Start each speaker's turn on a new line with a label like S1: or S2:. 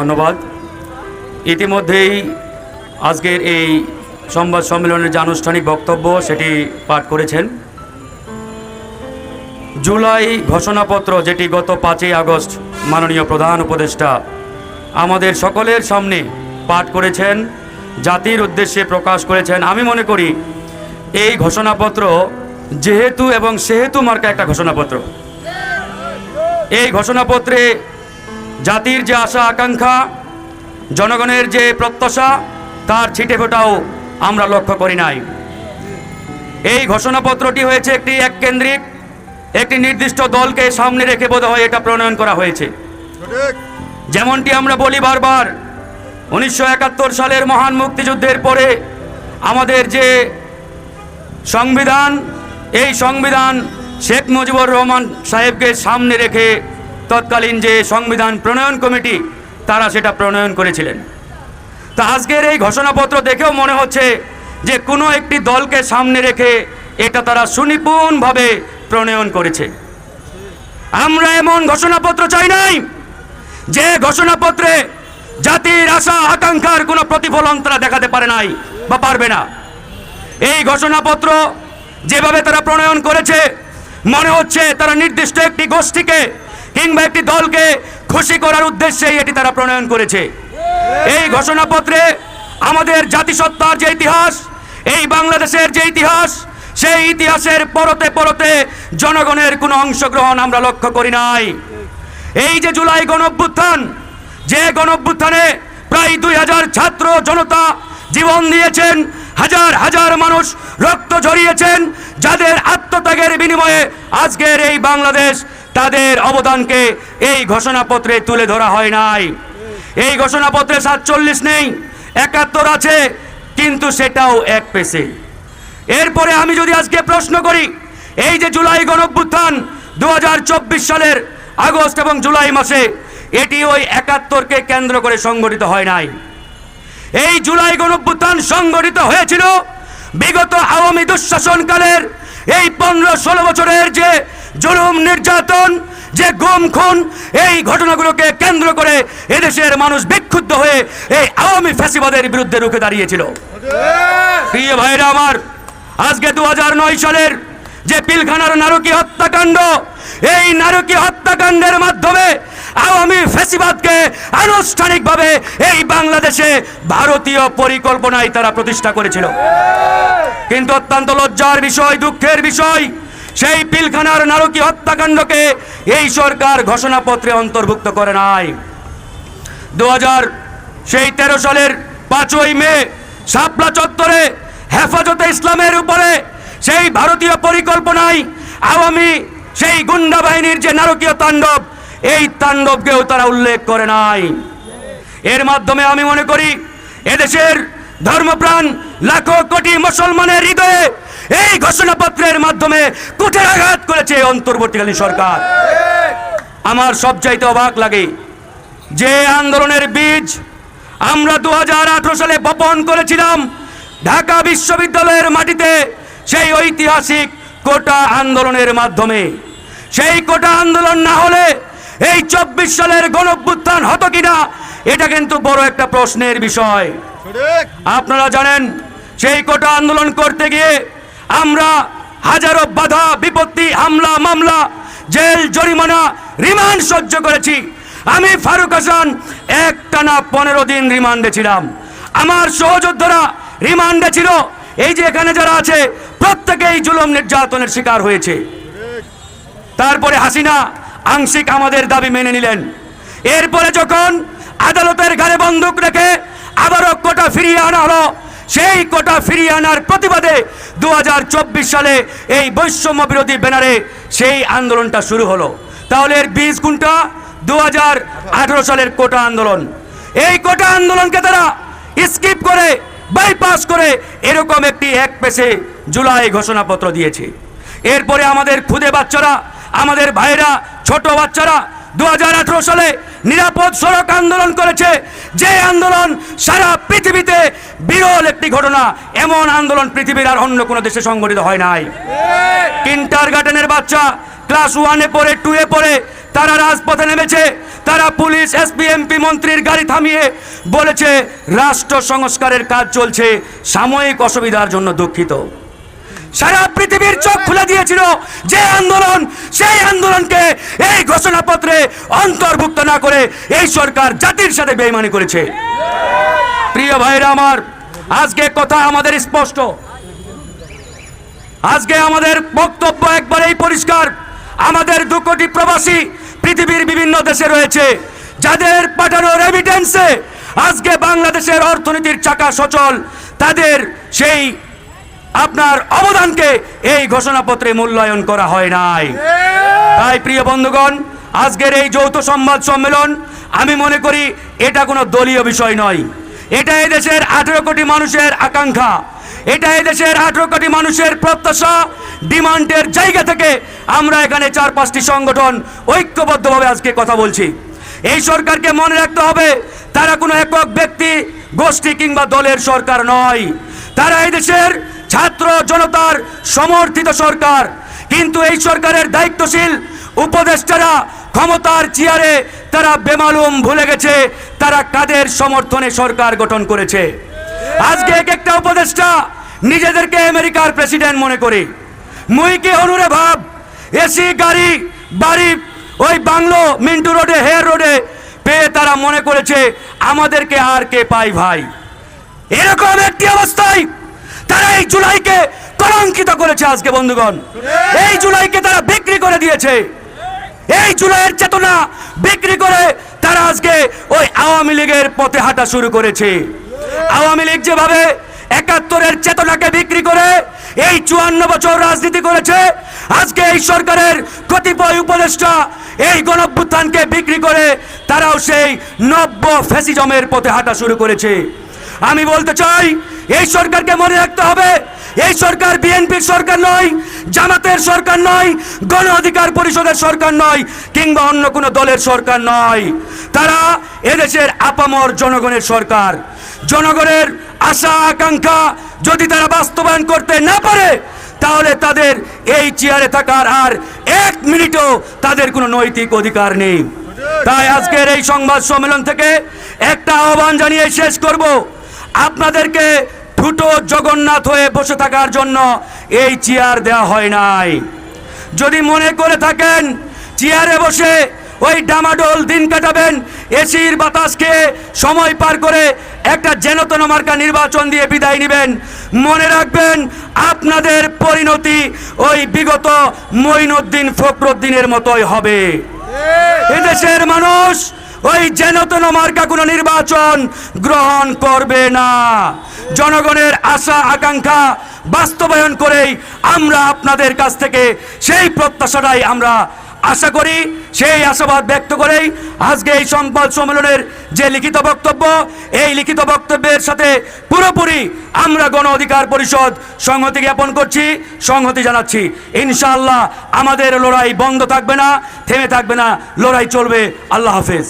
S1: ধন্যবাদ। ইতিমধ্যেই আজকের এই সংবাদ সম্মেলনের যে আনুষ্ঠানিক বক্তব্য, সেটি পাঠ করেছেন। জুলাই ঘোষণাপত্র, যেটি গত পাঁচই আগস্ট মাননীয় প্রধান উপদেষ্টা আমাদের সকলের সামনে পাঠ করেছেন, জাতির উদ্দেশ্যে প্রকাশ করেছেন, আমি মনে করি এই ঘোষণাপত্র যেহেতু এবং সেহেতু মার্কা একটা ঘোষণাপত্র। এই ঘোষণাপত্রে জাতির যে আশা আকাঙ্ক্ষা জনগণের যে প্রত্যাশা তার ছিটে ফোটাও আমরা লক্ষ্য করি নাই। এই ঘোষণাপত্রটি হয়েছে একটি এককেন্দ্রিক একটি নির্দিষ্ট দলকে সামনে রেখে বোধ হয় এটা প্রণয়ন করা হয়েছে। যেমনটি আমরা বলি বারবার উনিশশো একাত্তর সালের মহান মুক্তিযুদ্ধের পরে আমাদের যে সংবিধান এই সংবিধান শেখ মুজিবুর রহমান সাহেবকে সামনে রেখে তৎকালীন যে সংবিধান প্রণয়ন কমিটি, তারা সেটা প্রণয়ন করেছিলেন। তা আজকের এই ঘোষণাপত্র দেখেও মনে হচ্ছে যে কোনো একটি দলকে সামনে রেখে এটা তারা সুনিপুণভাবে প্রণয়ন করেছে। আমরা এমন ঘোষণাপত্র চাই নাই যে ঘোষণাপত্রে জাতির আশা, আকাঙ্ক্ষার কোনো প্রতিফলন তারা দেখাতে পারে নাই বা পারবে না। এই ঘোষণাপত্র যেভাবে তারা প্রণয়ন করেছে, মনে হচ্ছে তারা নির্দিষ্ট একটি গোষ্ঠীকে কিংবা একটি দলকে খুশি করার উদ্দেশ্যে এটি তারা প্রণয়ন করেছে। এই ঘোষণাপত্রে আমাদের জাতিসত্তার যে ইতিহাস, এই বাংলাদেশের যে ইতিহাস, সেই ইতিহাসের পরতে পরতে জনগণের কোনো অংশগ্রহণ আমরা লক্ষ্য করি নাই। এই যে জুলাই গণঅভ্যুত্থান, যে গণঅভ্যুত্থানে প্রায় দুই হাজার ছাত্র জনতা জীবন দিয়েছেন, হাজার হাজার মানুষ রক্ত ঝরিয়েছেন, যাদের আত্মত্যাগের বিনিময়ে আজকের এই বাংলাদেশ তাদের অবদানকে এই ঘোষণাপত্রে তুলে ধরা হয় নাই। এই ঘোষণাপত্রে সাতচল্লিশ নেই, একাত্তর আছে, কিন্তু সেটাও এক পেছে এরপরে আমি যদি আজকে প্রশ্ন করি, এই যে জুলাই গণঅভ্যুত্থান দু সালের আগস্ট এবং জুলাই মাসে, এটি ওই একাত্তরকে কেন্দ্র করে সংগঠিত হয় নাই। এই জুলাই গণভ্যুত্থান সংগঠিত হয়েছিল বিগত আওয়ামী দুঃশাসনকালের এই পনেরো ষোলো বছরের যে জুলুম নির্যাতন, যে গুম খুন, এই ঘটনাগুলোকে কেন্দ্র করে এদেশের মানুষ বিক্ষুব্ধ হয়ে এই আওয়ামী ফ্যাসিবাদের বিরুদ্ধে রুখে দাঁড়িয়েছিল। প্রিয় ভাইরা আমার, আজকে দুহাজার নয় সালের যে পিলখানার নারকী হত্যাকাণ্ড, এই নারকী হত্যাকাণ্ডের মাধ্যমে আওয়ামী ফ্যাসিবাদকে আনুষ্ঠানিকভাবে এই বাংলাদেশে ভারতীয় পরিকল্পনায় তারা প্রতিষ্ঠা করেছিল। কিন্তু অত্যন্ত লজ্জার বিষয়, দুঃখের বিষয় সেই পিলখানার নারকী হত্যাকাণ্ডকে এই সরকার ঘোষণাপত্রে অন্তর্ভুক্ত করে নাই। দু হাজার সেই তেরো সালের পাঁচই মে শাপলা চত্বরে হেফাজতে ইসলামের উপরে সেই ভারতীয় পরিকল্পনায় আওয়ামী সেই গুন্ডা বাহিনীর যে নারকীয় তাণ্ডব, এই তাণ্ডবকেও তারা উল্লেখ করে নাই। এর মাধ্যমে আমি মনে করি, এদেশের ধর্মপ্রাণ লাখো কোটি মুসলমানের হৃদয়ে এই ঘোষণাপত্রের মাধ্যমে কুঠের আঘাত করেছে অন্তর্বর্তীকালীন সরকার। আমার সবচাইতে অবাক লাগে যে আন্দোলনের বীজ আমরা দুহাজার আঠেরো সালে বপন করেছিলাম ঢাকা বিশ্ববিদ্যালয়ের মাটিতে সেই ঐতিহাসিক কোটা আন্দোলনের মাধ্যমে। সেই কোটা আন্দোলন না হলে এই চব্বিশ সালের গণভ্যুত্থান হতো কিনা এটা কিন্তু বড় একটা প্রশ্নের বিষয়। আপনারা জানেন সেই কোটা আন্দোলন করতে গিয়ে আমরা হাজারো বাধা, বিপত্তি, হামলা, মামলা, জেল, জরিমানা, রিমান্ড সহ্য করেছি। আমি ফারুক হাসান এক টানা পনেরো দিন রিমান্ডে ছিলাম। আমার সহযোদ্ধারা রিমান্ডে ছিল। এই যে এখানে যারা আছে, প্রত্যেকেই জুলম নির্যাতনের শিকার হয়েছে। তারপরে হাসিনা আংশিক আমাদের দাবি মেনে নিলেন। এরপরে যখন আদালতের ঘাড়ে বন্দুক রেখে আবারও কোটা ফিরিয়ে আনা হলো সেই কোটা ফিরিয়ে আনার প্রতিবাদে দু হাজার চব্বিশ সালে এই বৈষম্য বিরোধী ব্যানারে সেই আন্দোলনটা শুরু হলো। তাহলে এর বীজ কোনটা? দু হাজার আঠারো সালের কোটা আন্দোলন। এই কোটা আন্দোলনকে তারা স্কিপ করে, বাইপাস করে এরকম একটি এক পেশে জুলাই ঘোষণাপত্র দিয়েছে। এরপরে আমাদের খুদে বাচ্চারা, আমাদের ভাইরা ছোট বাচ্চারা দু সালে নিরাপদ সড়ক আন্দোলন করেছে। যে আন্দোলন সারা পৃথিবীতে বিরল একটি ঘটনা, এমন আন্দোলন পৃথিবীর আর অন্য কোনো দেশে সংগঠিত হয় নাই। কিন্টার গার্ডেনের বাচ্চা ক্লাস ওয়ানে পড়ে, টুয়ে পড়ে, তারা রাজপথে নেমেছে। তারা পুলিশ, এসপি, এমপি, মন্ত্রীর গাড়ি থামিয়ে বলেছে, রাষ্ট্র সংস্কারের কাজ চলছে। সাময়িক অসুবিধার জন্য দুঃখিত। সারা পৃথিবীর চোখ খুলে দিয়েছিল যে আন্দোলন, সেই আন্দোলনকে এই ঘোষণাপত্রে অন্তর্ভুক্ত না করে এই সরকার জাতির সাথে বেইমানি করেছে। প্রিয় ভাইরা আমার, আজকে কথা আমাদের স্পষ্ট। আজকে আমাদের বক্তব্য একবারেই পরিষ্কার। আমাদের দু কোটি প্রবাসী পৃথিবীর বিভিন্ন দেশে রয়েছে, যাদের পাঠানো এভিডেন্সে আজকে বাংলাদেশের অর্থনীতির চাকা সচল, তাদের সেই আপনার অবদানকে এই ঘোষণাপত্রে মূল্যায়ন করা হয় নাই। তাই প্রিয় বন্ধুগণ আজকের এই যৌথ সংবাদ সম্মেলন আমি মনে করি এটা কোনো দলীয় বিষয় নয়। এটা এই দেশের আঠেরো কোটি মানুষের আকাঙ্ক্ষা। এটা এই দেশের আঠেরো কোটি মানুষের প্রত্যাশা ডিমান্ডের জায়গা থেকে আমরা এখানে চার পাঁচটি সংগঠন ঐক্যবদ্ধভাবে আজকে কথা বলছি। এই সরকারকে মনে রাখতে হবে তারা কোনো একক ব্যক্তি গোষ্ঠী কিংবা দলের সরকার নয়। তারা এই দেশের ছাত্র জনতার সমর্থিত সরকার। কিন্তু এই সরকারের দায়িত্বশীল উপদেষ্টারা ক্ষমতার চেয়ারে তারা বেমালুম ভুলে গেছে, তারা কাদের সমর্থনে সরকার গঠন করেছে? আজকে এক একটা উপদেষ্টা নিজেদেরকে আমেরিকার প্রেসিডেন্ট মনে করে। মুইকে অনুরে ভাব? এসি, গাড়ি, বাড়ি, ওই বাংলো, মিন্টু রোডে, হেয়ার রোডে পেয়ে তারা মনে করেছে, আমাদেরকে আর কে পাই ভাই? এরকম একটি অবস্থায় তারা এই জুলাইকে কলঙ্কিত করেছে আজকে, বন্ধুগণ। এই জুলাইকে তারা বিক্রি করে দিয়েছে। এই জুলাইয়ের চেতনা বিক্রি করে তারা আজকে ওই আওয়ামী লীগের পথে হাঁটা শুরু করেছে। আওয়ামী লীগ যেভাবে একাত্তরের চেতনাকে বিক্রি করে এই চুয়ান্ন বছর রাজনীতি করেছে, আজকে এই সরকারের কতিপয় উপদেষ্টা এই গণভ্যুত্থানকে বিক্রি করে তারাও সেই নব্য ফ্যাসিজমের পথে হাঁটা শুরু করেছে। আমি বলতে চাই এই সরকারকে মনে রাখতে হবে, এই সরকার বিএনপির সরকার নয়, জামাতের সরকার নয়, গণ অধিকার পরিষদের সরকার নয়, কিংবা অন্য কোনো দলের সরকার নয়। তারা এদেশের আপামর জনগণের সরকার। জনগণের আশা, আকাঙ্ক্ষা যদি তারা বাস্তবায়ন করতে না পারে, তাহলে তাদের এই চেয়ারে থাকার আর এক মিনিটও তাদের কোনো নৈতিক অধিকার নেই। তাই আজকের এই সংবাদ সম্মেলন থেকে একটা আহ্বান জানিয়ে শেষ করব। আপনাদেরকে ফুটো জগন্নাথ হয়ে বসে থাকার জন্য এই চেয়ার দেওয়া হয় নাই। যদি মনে করে থাকেন, চেয়ারে বসে ওই ডামাডোল দিন কাটাবেন, এসির বাতাস খেয়ে সময় পার করে একটা জেনতন মার্কা নির্বাচন দিয়ে বিদায় নেবেন। মনে রাখবেন, আপনাদের পরিণতি ওই বিগত মঈনুদ্দিন ফখরুদ্দিনের মতোই হবে। এদেশের মানুষ ওই জেনতন মার্কা কোনো নির্বাচন গ্রহণ করবে না। জনগণের আশা, আকাঙ্ক্ষা বাস্তবায়ন করেই আমরা আপনাদের কাছ থেকে সেই প্রত্যাশাটাই আমরা আশা করি, সেই আশাবাদ ব্যক্ত করেই আজকে এই সংবাদ সম্মেলনের যে লিখিত বক্তব্য, এই লিখিত বক্তব্যের সাথে পুরোপুরি আমরা গণ অধিকার পরিষদ সংহতি জ্ঞাপন করছি, সংহতি জানাচ্ছি। ইনশাআল্লাহ আমাদের লড়াই বন্ধ থাকবে না, থেমে থাকবে না, লড়াই চলবে। আল্লাহ হাফেজ।